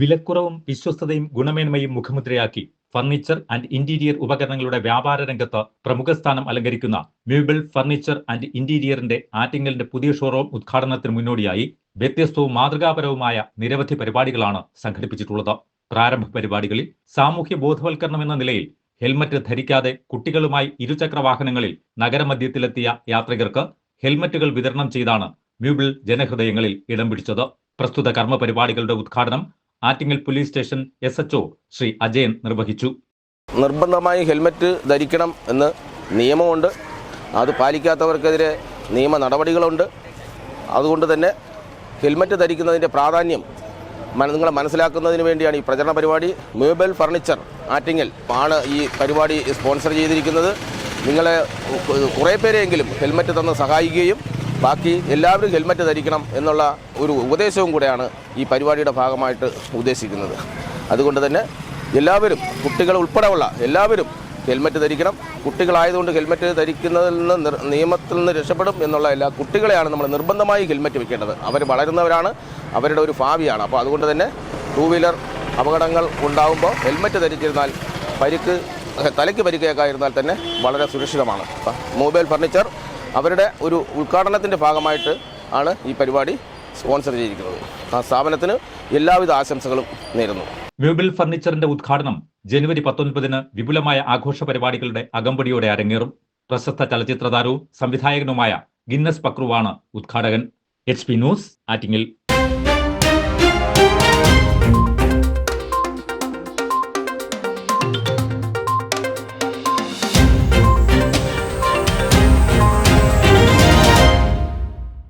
വിലക്കുറവും വിശ്വസ്തതയും ഗുണമേന്മയും മുഖമുദ്രയാക്കി ഫർണിച്ചർ ആൻഡ് ഇന്റീരിയർ ഉപകരണങ്ങളുടെ വ്യാപാര രംഗത്ത് പ്രമുഖ സ്ഥാനം അലങ്കരിക്കുന്ന മ്യൂബിൾ ഫർണിച്ചർ ആൻഡ് ഇന്റീരിയറിന്റെ ആറ്റിങ്ങലിന്റെ പുതിയ ഷോറൂം ഉദ്ഘാടനത്തിന് മുന്നോടിയായി വ്യത്യസ്തവും മാതൃകാപരവുമായ നിരവധി പരിപാടികളാണ് സംഘടിപ്പിച്ചിട്ടുള്ളത്. പ്രാരംഭ പരിപാടികളിൽ സാമൂഹ്യ ബോധവൽക്കരണം എന്ന നിലയിൽ ഹെൽമറ്റ് ധരിക്കാതെ കുട്ടികളുമായി ഇരുചക്ര വാഹനങ്ങളിൽ നഗരമധ്യത്തിലെത്തിയ യാത്രികർക്ക് ഹെൽമറ്റുകൾ വിതരണം ചെയ്താണ് മ്യൂബിൾ ജനഹൃദയങ്ങളിൽ ഇടം പിടിച്ചത്. പ്രസ്തുത കർമ്മ പരിപാടികളുടെ ഉദ്ഘാടനം Attingal police station S HO Shri Ajayan നിർവഹിച്ചു. നിർബന്ധമായി ഹെൽമറ്റ് ധരിക്കണം എന്ന് നിയമമുണ്ട്. അത് പാലിക്കാത്തവർക്കെതിരെ നിയമ നടപടികളുണ്ട്. അതുകൊണ്ട് തന്നെ ഹെൽമറ്റ് ധരിക്കുന്നതിന്റെ പ്രാധാന്യം നിങ്ങളെ മനസ്സിലാക്കുന്നതിന് വേണ്ടിയാണ് ഈ പ്രചരണ പരിപാടി. മൊബൈൽ ഫർണിച്ചർ ആറ്റിങ്ങൽ ആണ് ഈ പരിപാടി സ്പോൺസർ ചെയ്തിരിക്കുന്നത്. നിങ്ങളെ കുറേ പേരെയെങ്കിലും ഹെൽമറ്റ് തന്ന് സഹായിക്കുകയും ബാക്കി എല്ലാവരും ഹെൽമറ്റ് ധരിക്കണം എന്നുള്ള ഒരു ഉപദേശവും കൂടെയാണ് ഈ പരിപാടിയുടെ ഭാഗമായിട്ട് ഉദ്ദേശിക്കുന്നത്. അതുകൊണ്ട് തന്നെ എല്ലാവരും കുട്ടികൾ ഉൾപ്പെടെയുള്ള എല്ലാവരും ഹെൽമറ്റ് ധരിക്കണം. കുട്ടികളായതുകൊണ്ട് ഹെൽമറ്റ് ധരിക്കുന്നതിൽ നിന്ന് നിയമത്തിൽ നിന്ന് രക്ഷപ്പെടും എന്നുള്ള എല്ലാ കുട്ടികളെയാണ് നമ്മൾ നിർബന്ധമായി ഹെൽമറ്റ് വെക്കേണ്ടത്. അവർ വളരുന്നവരാണ് അവരുടെ ഒരു ഭാവിയാണ്. അപ്പോൾ അതുകൊണ്ട് തന്നെ ടൂ വീലർ അപകടങ്ങൾ ഉണ്ടാകുമ്പോൾ ഹെൽമറ്റ് ധരിച്ചിരുന്നാൽ പരിക്ക് തലയ്ക്ക് പരിക്കേക്കായിരുന്നാൽ തന്നെ വളരെ സുരക്ഷിതമാണ്. മൊബൈൽ ഫർണിച്ചർ അവരുടെ ഒരു ഉദ്ഘാടനത്തിന്റെ ഭാഗമായിട്ട് ആണ് ഈ പരിപാടി സ്പോൺസർ ചെയ്തിരിക്കുന്നത്. ആ സ്ഥാപനത്തിന് എല്ലാവിധ ആശംസകളും നേരുന്നു. മ്യൂബിൾ ഫർണിച്ചറിന്റെ ഉദ്ഘാടനം ജനുവരി പത്തൊൻപതിന് വിപുലമായ ആഘോഷ പരിപാടികളുടെ അകമ്പടിയോടെ അരങ്ങേറും. പ്രശസ്ത ചലച്ചിത്ര താരവും സംവിധായകനുമായ ഗിന്നസ് പക്രുവാണ് ഉദ്ഘാടകൻ. H P news Attingal.